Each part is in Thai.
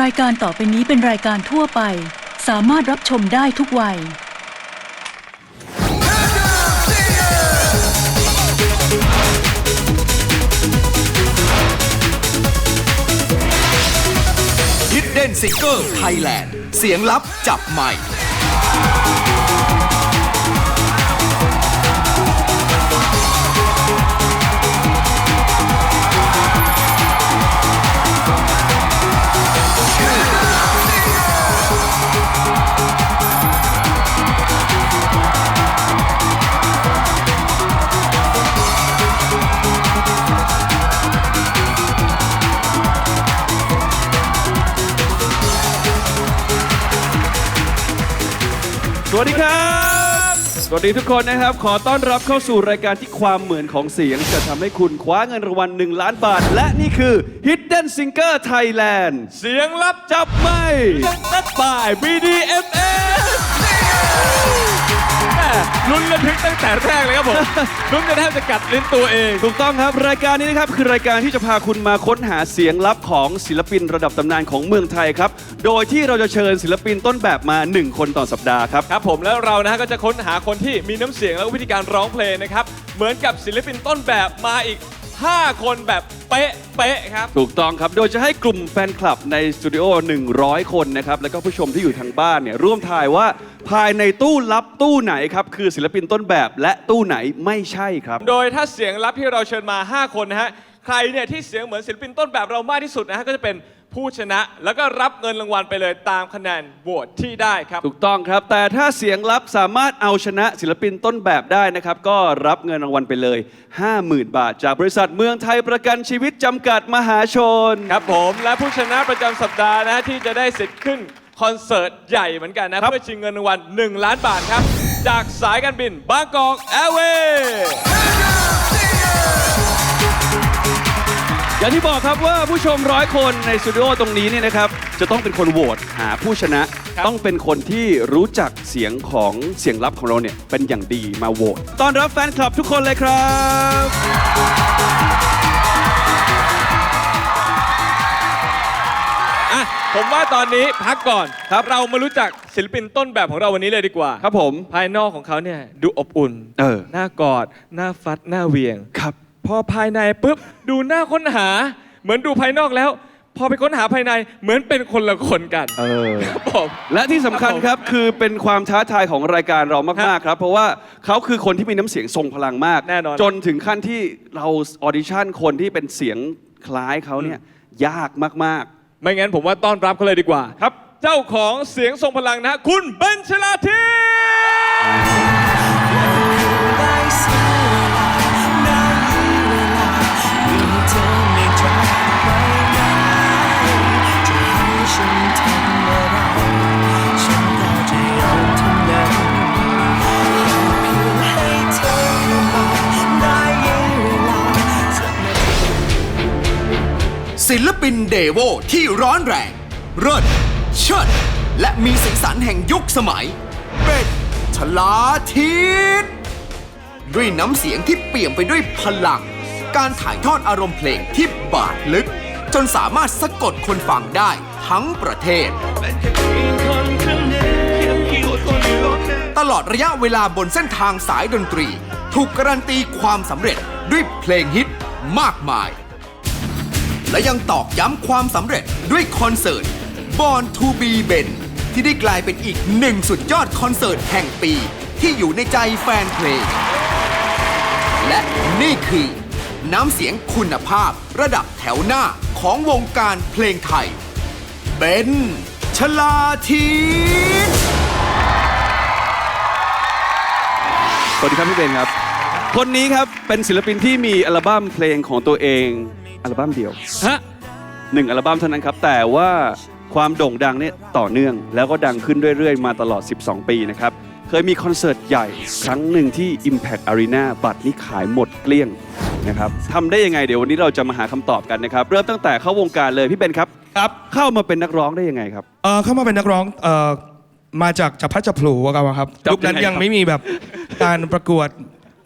รายการต่อไปนี้เป็นรายการทั่วไป สามารถรับชมได้ทุกวัย Hidden Singer Thailand เสียงลับจับใหม่ วัสดีครับ สวัสดีทุกคนนะครับ ขอต้อนรับเข้าสู่รายการที่ความเหมือนของเสียง จะทำให้คุณคว้าเงินรางวัล1ล้านบาท และนี่คือ Hidden Singer Thailand เสียงลับจับไม่นัดบ่าย BDMS ลุ้นระทึกตั้งแต่แรกเลยครับผม ลุ้นจะแทบจะกัดลิ้นตัวเอง ถูกต้องครับรายการนี้นะครับคือรายการที่จะพาคุณมาค้นหาเสียงลับของศิลปินระดับตำนานของเมืองไทยครับ โดยที่เราจะเชิญศิลปินต้นแบบมา 1 คนต่อสัปดาห์ครับครับผมแล้วเรานะฮะก็จะค้นหาคนที่มีน้ำเสียงแล้วก็วิธีการร้องเพลงนะครับ เหมือนกับศิลปินต้นแบบมาอีก 5 คนแบบเป๊ะเป๊ะครับ ถูกต้องครับ โดยจะให้กลุ่มแฟนคลับในสตูดิโอ 100 คนนะครับ แล้วก็ผู้ชมที่อยู่ทางบ้านเนี่ยร่วมทายว่าภายในตู้ลับตู้ไหนครับ คือศิลปินต้นแบบและตู้ไหนไม่ใช่ครับ โดยถ้าเสียงลับที่เราเชิญมา 5 คนนะฮะ ใครเนี่ยที่เสียงเหมือนศิลปินต้นแบบเรามากที่สุดนะฮะก็จะเป็น ผู้ชนะ แล้วก็รับเงินรางวัลไปเลยตามคะแนนโหวตที่ได้ครับ ถูกต้องครับ แต่ถ้าเสียงลับสามารถเอาชนะศิลปินต้นแบบได้นะครับ ก็รับเงินรางวัลไปเลย 50,000 บาท จากบริษัทเมืองไทยประกันชีวิตจำกัดมหาชน ครับผมและผู้ชนะประจำสัปดาห์นะฮะที่จะได้สิทธิ์ขึ้นคอนเสิร์ตใหญ่เหมือนกันนะครับเพื่อชิงเงินรางวัล1ล้านบาทครับ จากสายการบินบางกอกแอร์เวย์ อย่างที่บอกครับว่าผู้ชมร้อยคนในสตูดิโอตรงนี้เนี่ยนะครับจะต้องเป็นคนโหวตหาผู้ชนะ ต้องเป็นคนที่รู้จักเสียงของเสียงลับของเราเนี่ยเป็นอย่างดีมาโหวตต้อนรับแฟนคลับทุกคนเลยครับ อะผมว่าตอนนี้พักก่อนครับเรามารู้จักศิลปินต้นแบบของเราวันนี้เลยดีกว่าครับผม ภายนอกของเขาเนี่ยดูอบอุ่นเออ หน้ากอด หน้าฟัดหน้าเหวียง ครับ พอภายในปุ๊บดูหน้าค้นหา เหมือนดูภายนอกแล้ว พอไปค้นหาภายในเหมือนเป็นคนละคนกันเออ ครับผม และที่สำคัญครับคือเป็นความท้าทายของรายการเรามาก ๆ ครับ เพราะว่าเขาคือคนที่มีน้ำเสียงทรงพลังมาก แน่นอน จนถึงขั้นที่เราออดิชั่นคนที่เป็นเสียงคล้ายเขาเนี่ยยากมาก ไม่งั้นผมว่าต้อนรับเขาเลยดีกว่าครับ เจ้าของเสียงทรงพลังนะฮะคุณเบนชลาทิได้ ปินเดโวที่ร้อนแรง เริดเชิด และมีสีสันแห่งยุคสมัย เป็นชลาทิศด้วยน้ำเสียงที่เปี่ยมไปด้วยพลัง การถ่ายทอดอารมณ์เพลงที่บาดลึก จนสามารถสะกดคนฟังได้ทั้งประเทศ ตลอดระยะเวลาบนเส้นทางสายดนตรี ถูกการันตีความสำเร็จด้วยเพลงฮิตมากมาย และยังตอกย้ำความสำเร็จด้วยคอนเสิร์ต Born to be Ben ที่ได้กลายเป็นอีกหนึ่งสุดยอดคอนเสิร์ตแห่งปี ที่อยู่ในใจแฟนเพลง และนี่คือ น้ำเสียงคุณภาพระดับแถวหน้าของวงการเพลงไทย เป็นชลาทีศๆสวัสดีครับพี่เบนครับ คนนี้ครับเป็นศิลปินที่มีอัลบั้มเพลงของตัวเอง อัลบั้มเดียว ฮะ หนึ่งอัลบั้มเท่านั้นครับ แต่ว่าความโด่งดังเนี่ยต่อเนื่องแล้วก็ดังขึ้นเรื่อยๆ มาตลอด 12 ปีนะครับ เคยมีคอนเสิร์ตใหญ่ครั้งหนึ่งที่ Impact Arena บัตรนี่ขายหมดเกลี้ยงนะครับทำได้ยังไงเดี๋ยววันนี้เราจะมาหาคำตอบกันนะครับ เริ่มตั้งแต่เข้าวงการเลยพี่เบนครับ ครับ เข้ามาเป็นนักร้องได้ยังไงครับ เอ่อเข้ามาเป็นนักร้องเอ่อมาจากจับพลัดจับผลูอะครับจับยุคนั้นยังไงครับยังไม่มีแบบ การประกวด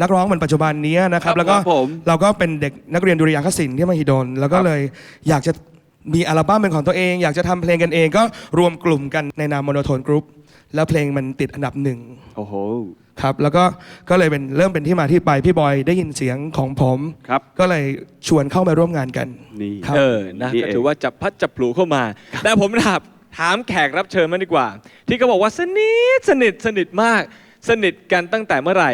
นักร้องเหมือนปัจจุบันนี้นะครับ ครับแล้วก็ครับผมเราก็เป็นเด็กนักเรียนดุริยางคศิลป์ที่มหิดลแล้วก็ครับ เลยอยากจะมีอัลบั้มเป็นของตัวเอง อยากจะทำเพลงกันเองก็รวมกลุ่มกันในนามโมโนโทนกรุ๊ปแล้วเพลงมันติดอันดับหนึ่ง โอ้โห ครับแล้วก็ก็เลยเป็นเริ่มเป็นที่มาที่ไปพี่บอยได้ยินเสียงของผม ครับ ก็เลยชวนเข้ามาร่วมงานกัน นี่ ครับ เออ นะนี่ก็เองถือว่าจับพัดจับปลูเข้ามา แต่ผมถามถามแขกรับเชิญมางดีกว่า ที่เขาบอกว่าสนิทสนิทสนิทมาก สนิทกันตั้งแต่เมื่อไหร่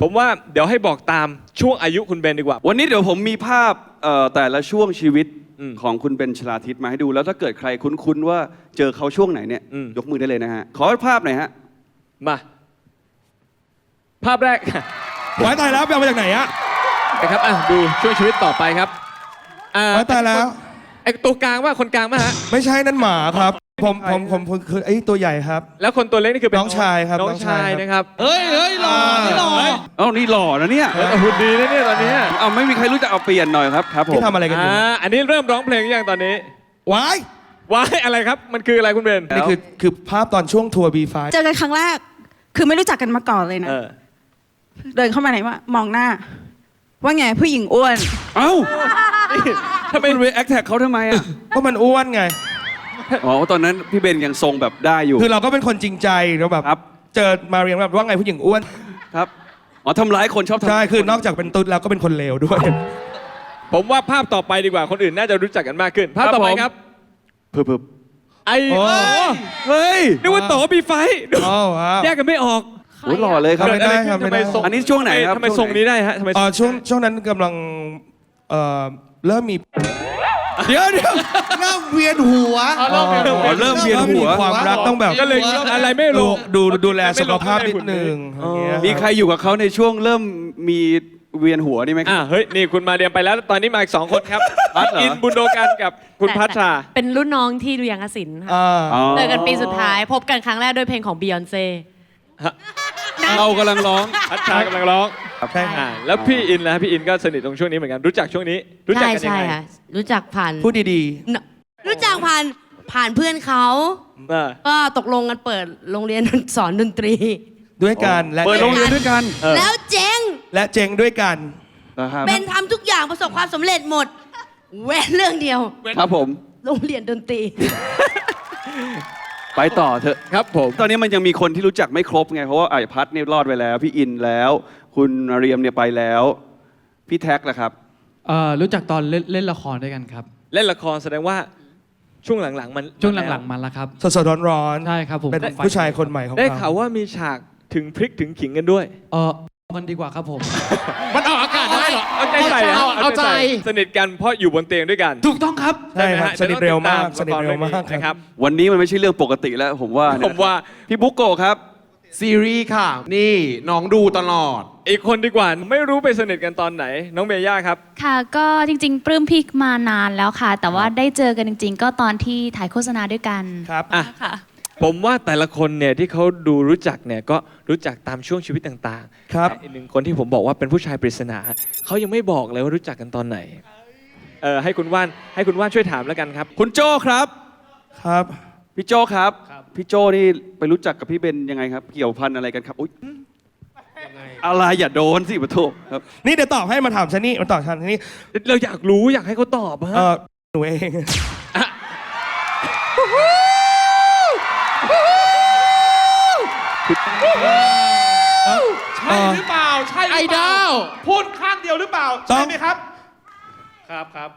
ผมว่าเดี๋ยวให้บอกตามช่วงอายุคุณเบนดีกว่า วันนี้เดี๋ยวผมมีภาพเอ่อแต่ละช่วงชีวิตอืมของคุณเบนชลาทิศมาให้ดู แล้วถ้าเกิดใครคุ้นๆว่าเจอเขาช่วงไหนเนี่ยอืม ยกมือได้เลยนะฮะ ขอภาพหน่อยฮะ มา ภาพแรก ไว้ตายแล้วไปเอามาจากไหนอะนะครับอะดูช่วงชีวิตต่อไปครับอ่าไว้ตายแล้ว ไอ้ตัวกลางว่าคนกลางมาฮะ ไม่ใช่นั่นหมาครับ ผมผมผมผมคือไอ้ตัวใหญ่ครับ แล้วคนตัวเล็กนี่คือเป็นน้องชายครับน้องน้องชาชายยครับ นะครับ เฮ้ยเฮ้ยหล่อนี่หล่อ เอ้านี่หล่อนะเนี่ยเออหุ่นดีนะเนี่ยตอนนี้เอาไม่มีใครรู้จักเอาเปลี่ยนหน่อยครับครับผมที่ทำอะไรกันอยู่อ่าอันนี้เริ่มร้องเพลงยังตอนนี้ว้ายว้ายอะไรครับ มันคืออะไรคุณเบนนี่คือคือภาพตอนช่วงทัวร์ B5 เจอกันครั้งแรก คือไม่รู้จักกันมาก่อนเลยนะ เออเดินเข้ามาไหนว่ามองหน้า ว่าไงผู้หญิงอ้วน เอ้าถ้าเป็นเวแอคแท็กเขาทำไมอะก็มันอ้วนไง อ๋อตอนนั้นพี่เบนยังทรงแบบได้อยู่ คือเราก็เป็นคนจริงใจแล้วแบบครับ เจอมาเรียนแบบว่าไงผู้หญิงอ้วนครับอ๋อทำร้ายคนชอบทำใช่คือนอกจากเป็นตุ๊ดแล้วก็เป็นคนเลวด้วย ผมว่าภาพต่อไปดีกว่าคนอื่นน่าจะรู้จักกันมากขึ้น ภาพต่อไปครับ เพิ่มไอ้โอ้ เฮ้ยนึกว่าโตมีไฟดูอ๋อว้าว แยกกันไม่ออกโอ้หล่อเลยครับ ทำไม่ได้เกิอะรขึ้นทำไม่ได้ทำทรงอันนี้ช่วงไหนครับทำไมทรงนี้ได้ฮะทำไมเอ่อช่วงช่วงนั้นกำลังเอ่อเริ่มมี เดี๋ยวเดี๋ยวเริ่มเวียนหัวอ๋อเริ่มเวียนหัว อ๋อเริ่มเวียนหัวมีความรักต้องแบบก็เลยอะไรไม่ดูรู้ ดูดูแลสุขภาพนิดนึงอย่างเงี้ยมีใครอยู่กับเขาในช่วงเริ่มมีเวียนหัวนี่ไหมครับ อ่าเฮ้ย นี่คุณมาเรียนไปแล้ว ตอนนี้มาอีกสองคนครับพัดเหรอ อินบุญโดกันกับคุณพัชชาเป็นรุ่นน้องที่ดุริยางคศิลป์ค่ะอ่าอ๋อเจอกันปีสุดท้าย พบกันครั้งแรกด้วยเพลงของ Beyonce เรากำลังร้อง พัชชากำลังร้อง ใช่ครับอ่าแล้วพี่อินนะพี่อินก็สนิทตรงช่วงนี้เหมือนกัน รู้จักช่วงนี้ รู้จักใช่กันยังใช่ไงค่ะ รู้จักผ่านพูดดีเนอะรู้จักผ่านผ่านเพื่อนเขาอ่าก็ตกลงกันเปิดโรงเรียน สอนดนตรี ๆ ด้วยกันและเปิดโรงเรียนด้วยกันเออแล้วเจ๊งและเจงด้วยกัน นะครับเป็นทำทุกอย่างประสบความสำเร็จหมดเว้นเรื่องเดียว ครับผม โรงเรียนดนตรี ไปต่อเถอะครับผม ตอนนี้มันยังมีคนที่รู้จักไม่ครบไง เพราะว่าไอ้พัดเนี่ยรอดไปแล้ว พี่อินแล้ว คุณเรียมเนี่ยไปแล้ว พี่แท็กล่ะครับ เอ่อรู้จักตอนเล่นเล่นละครด้วยกันครับ เล่นละครแสดงว่าช่วงหลังๆ มันช่วงหลังๆมาแล้วครับ สดๆร้อนๆใช่ครับผม เป็นผู้ชายคนใหม่ของได้เราข่าวว่ามีฉากถึงพริกถึงขิงกันด้วย เออกันดีกว่าครับผม มันออกอากาศได้ เหรอเอาใจใส่อะเอาเอาใจ สนิทกันเพราะอยู่บนเตียงด้วยกันถูกต้องครับใช่ครับไหมฮะสนิทเร็วมากดี๋ยต้องติดตสนิทเร็วมากละครื่องนี้นะครับวันนี้มันไม่ใช่เรื่องปกติแล้วผมว่านะผมว่าพี่บุ๊กโกะครับซีรีส์ค่ะ นี่น้องดูตลอด อีกคนดีกว่า ไม่รู้ไปสนิทกันตอนไหน น้องเมย่าครับ ค่ะก็จริง ๆ ปลื้มพี่มานานแล้วค่ะ แต่ว่าได้เจอกันจริง ๆ ก็ตอนที่ถ่ายโฆษณาด้วยกันครับอะค่ะ ผมว่าแต่ละคนเนี่ยที่เขาดูรู้จักเนี่ยก็รู้จักตามช่วงชีวิตต่างครับ แต่อีกหนึ่งคนที่ผมบอกว่าเป็นผู้ชายปริศนาเขายังไม่บอกเลยว่ารู้จักกันตอนไหนเออให้คุณว่านให้คุณว่านช่วยถามแล้วกันครับ คุณโจครับ ครับ พี่โจครับ พี่โจนี่ไปรู้จักกับพี่เบนยังไงครับ เกี่ยวพันอะไรกันครับอุ๊ยอะไรอย่าโดนสิปะโทครับนี่เดี๋ยวตอบให้มาถามฉันนี่มาตอบฉันนี่เราอยากรู้อยากให้เขาตอบฮะเออหนูเอง ใช่หรือเปล่า ใช่ไอดอลพูดข้างเดียวหรือเปล่า ต้ใช่อง ไหมครับ ครับครับ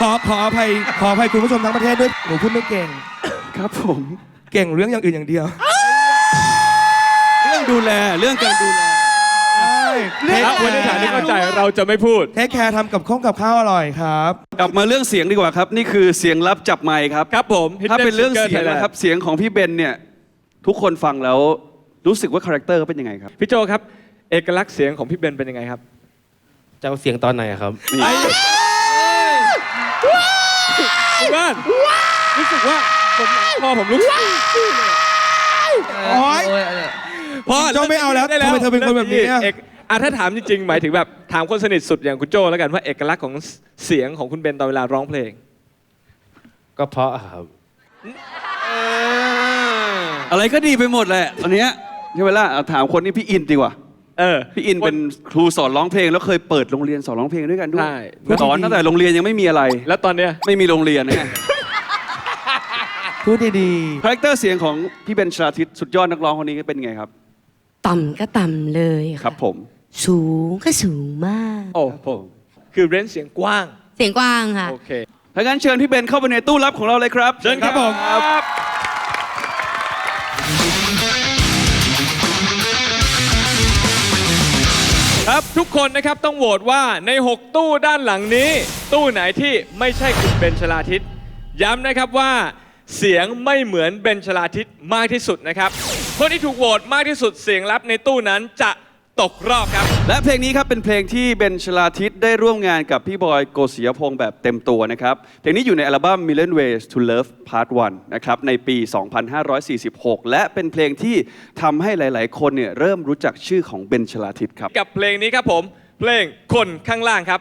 ขอขออภัยขออภัยคุณผู้ชมทั้งประเทศด้วยหนูพูดไม่เก่ง ครับผมเก่งเรื่องอย่างอื่นอย่างเดียวเรื่องดูแลเรื่องการดูแลใช่เทคถ้าแควันนี้ถามที่เข้าใจร์เราจะไม่พูด เทคแคร์ทำกับข้องกับข้าวอร่อยครับ กลับมาเรื่องเสียงดีกว่าครับ นี่คือเสียงลับจับไมค์ครับครับผมถ้าเป็นเรื่อง Hidden เสียง Secret นะครับเสียงของพี่เบนเนี่ย ทุกคนฟังแล้วรู้สึกว่าคาแรคเตอร์เขาเป็นยังไงครับ พี่โจครับ เอกลักษณ์เสียงของพี่เบนเป็นยังไงครับ จะเอาเสียงตอนไหนอะครับ นี่คุณบ้านรู้สึกว่าผมหลังคอผมลุกโอ๊ยพอโจ้ไม่เอาแล้วด้ทำไมเธอเป็นคนแบบนี้อะ เอกอะถ้าถามจริงๆหมายถึงแบบถามคนสนิทสุดอย่างคุณโจแล้วกันว่าเอกลักษณ์ของเสียงของคุณเบนตอนเวลาร้องเพลง ก็เพราะอะครับอะไรก็ดีไปหมดแหละตอนเนี้ยใช่ไหมล่ะเอาถามคนนี้พี่อินดีกว่า เออ พี่อินเป็นครูสอนร้องเพลงแล้วเคยเปิดโรงเรียนสอนร้องเพลงด้วยกันด้วยใช่สอนตั้งแต่โรงเรียนยังไม่มีอะไร แล้วตอนเนี้ยไม่มีโรงเรียนนะ พูดดีคาแรคเตอร์เสียงของพี่เบนชลาทิศสุดยอดนักร้องคนนี้เป็นไงครับ ต่ำก็ต่ำเลยครับผม สูงก็สูงมาก โอ้โหคือเรนจ์เสียงกว้าง เสียงกว้างค่ะ โอเค ถ้างั้นเชิญพี่เบนเข้าไปในตู้รับของเราเลยครับ เชิญครับผม ครับ ครับทุกคนนะครับต้องโหวตว่าใน 6 ตู้ด้านหลังนี้ ตู้ไหนที่ไม่ใช่คุณเบนชลาทิศย้ำนะครับว่าเสียงไม่เหมือนเบนชลาทิศมากที่สุดนะครับคนที่ถูกโหวตมากที่สุดเสียงลับในตู้นั้นจะ ตกรอบครับ และเพลงนี้ครับเป็นเพลงที่เบนชลาทิศได้ร่วมงานกับพี่บอยโกศิยพงศ์แบบเต็มตัวนะครับ เพลงนี้อยู่ในอัลบั้ม Million Ways to Love Part 1นะครับในปี 2546 และเป็นเพลงที่ทำให้หลาย ๆ คนเนี่ยเริ่มรู้จักชื่อของเบนชลาทิศครับ กับเพลงนี้ครับผม เพลงคนข้างล่างครับ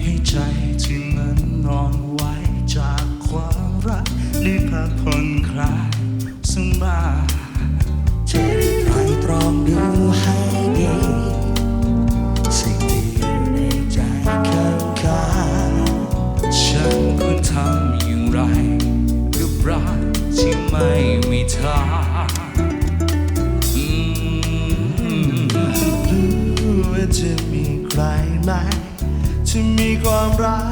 ให้ใจที่มันนอนไว้จากความรักได้พักผ่อนคลายสบายจะได้ไตรตรองดูให้ดีสิ่งที่อยู่ในใจข้างกายฉันควรทำอย่างไรกับรักที่ไม่มีทางอืมรู้ว่าจะ ใครไหมจะมีความรัก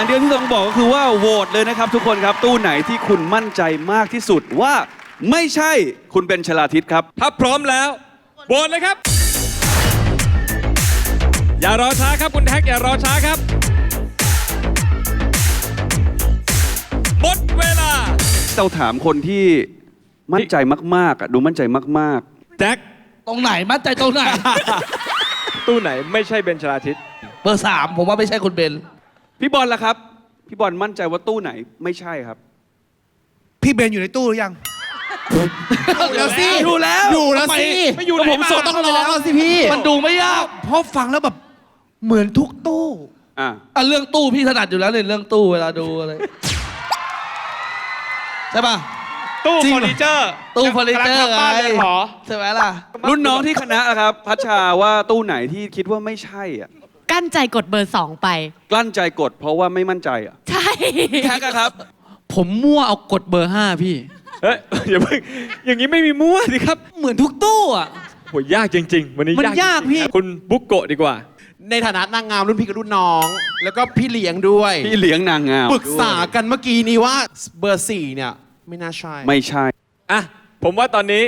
อย่างเดียวที่ต้องบอกก็คือว่าโหวตเลยนะครับ ทุกคนครับตู้ไหนที่คุณมั่นใจมากที่สุดว่าไม่ใช่คุณเบนชลาทิศครับ ถ้าพร้อมแล้วโหวตเลยครับ อย่ารอช้าครับคุณแท็กอย่ารอช้าครับ หมดเวลาเราถามคนที่มั่นใจมากๆอะดูมั่นใจมากแจ็คตรงไหนมั่นใจตรงไหนตู้ไหนไม่ใช่เบนชลาทิศ เบอร์สามผมว่าไม่ใช่คุณเบนๆ พี่บอลล่ะครับ พี่บอลมั่นใจว่าตู้ไหนไม่ใช่ครับ พี่เบนอยู่ในตู้หรือยังแล้วสิอยู่แล้วอยู่แล้วสิไม่อยู่ไหนผมสดต้องรอแล้วสิพี่ มันดูไม่ยากเพราะฟังแล้วแบบเหมือนทุกตู้อะอะเรื่องตู้พี่ถนัดอยู่แล้วเนี่ยเรื่องตู้เวลาดูอะไรใช่ป่ะตู้จริงเฟเหรออร์นิเจอร์ ตู้เฟอร์นิเจอร์กำลังทำบ้านเลยเหรอใช่ไหมล่ะ รุ่นน้องที่คณะนะครับ พัชชาว่าตู้ไหนที่คิดว่าไม่ใช่อะกั้ นใจกดเบอร์สองไป กลั้นใจกดเพราะว่าไม่มั่นใจอะใช่ แท็กอะครับ ผมมั่วเอากดเบอร์5พี่ เฮ้ยอย่าเพิ่งอย่างนี้ไม่มีมั่วสิครับเหมือนทุกตู้อะ โหยากจริง ๆ วันนี้มันยากยากจริงๆพี่ คุณบุ๊กโกะดีกว่า ในฐานะนางงามรุ่นพี่กับรุ่นน้อง แล้วก็พี่เลี้ยงด้วยพี่เลี้ยงนางงามปรึกษากันเมื่อกี้นี้ว่าเบอร์สี่เนี่ยไม่น่าใช่ ไม่ใช่ อะ ผมว่าตอนนี้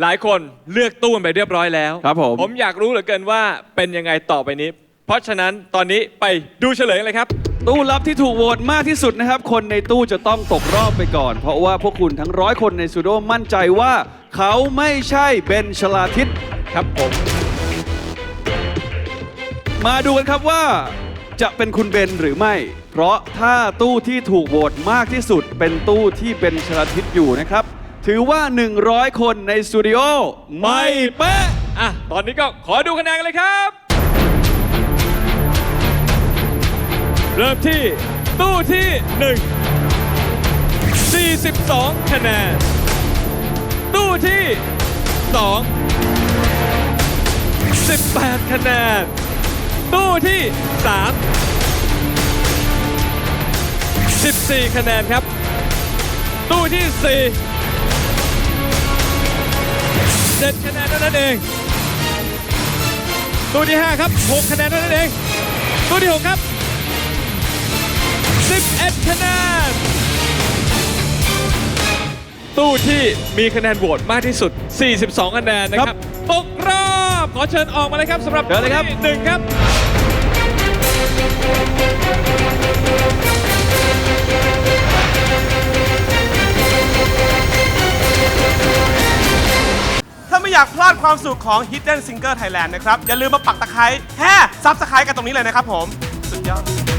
หลายคนเลือกตู้กันไปเรียบร้อยแล้ว ครับผม ผมอยากรู้เหลือเกินว่าเป็นยังไงต่อไปนี้ เพราะฉะนั้นตอนนี้ไปดูเฉลยกันเลยครับ ตู้ลับที่ถูกโหวตมากที่สุดนะครับ คนในตู้จะต้องตกรอบไปก่อน เพราะว่าพวกคุณทั้งร้อยคนในสตูดิโอมั่นใจว่า เขาไม่ใช่เบนชลาทิศครับผม มาดูกันครับว่าจะเป็นคุณเบนหรือไม่ เพราะถ้าตู้ที่ถูกโหวตมากที่สุด เป็นตู้ที่เบนชลาทิศอยู่นะครับ ถือว่า 100 คนในสตูดิโอไม่เป๊ะอะตอนนี้ก็ขอดูคะแนนกันเลยครับ เริ่มที่ตู้ที่ 1 42 คะแนน ตู้ที่ 2 18 คะแนน ตู้ที่ 3 14 คะแนนครับ ตู้ที่ 4 7 คะแนนเท่านั้นเอง ตู้ที่ 5 ครับ 6 คะแนนเท่านั้นเอง ตู้ที่ 6 ครับ 11 คะแนน ตู้ที่มีคะแนนโหวตมากที่สุด 42 คะแนนนะครับ ตกรอบ ขอเชิญออกมาเลยครับสำหรับเชิญเลยครับตู้ที่หนึ่งครับ ถ้าไม่อยากพลาดความสุขของ Hidden Singer Thailand นะครับ อย่าลืมมาปักตะไคร้แฮ่ซับสไครต์กันตรงนี้เลยนะครับผม สุดยอด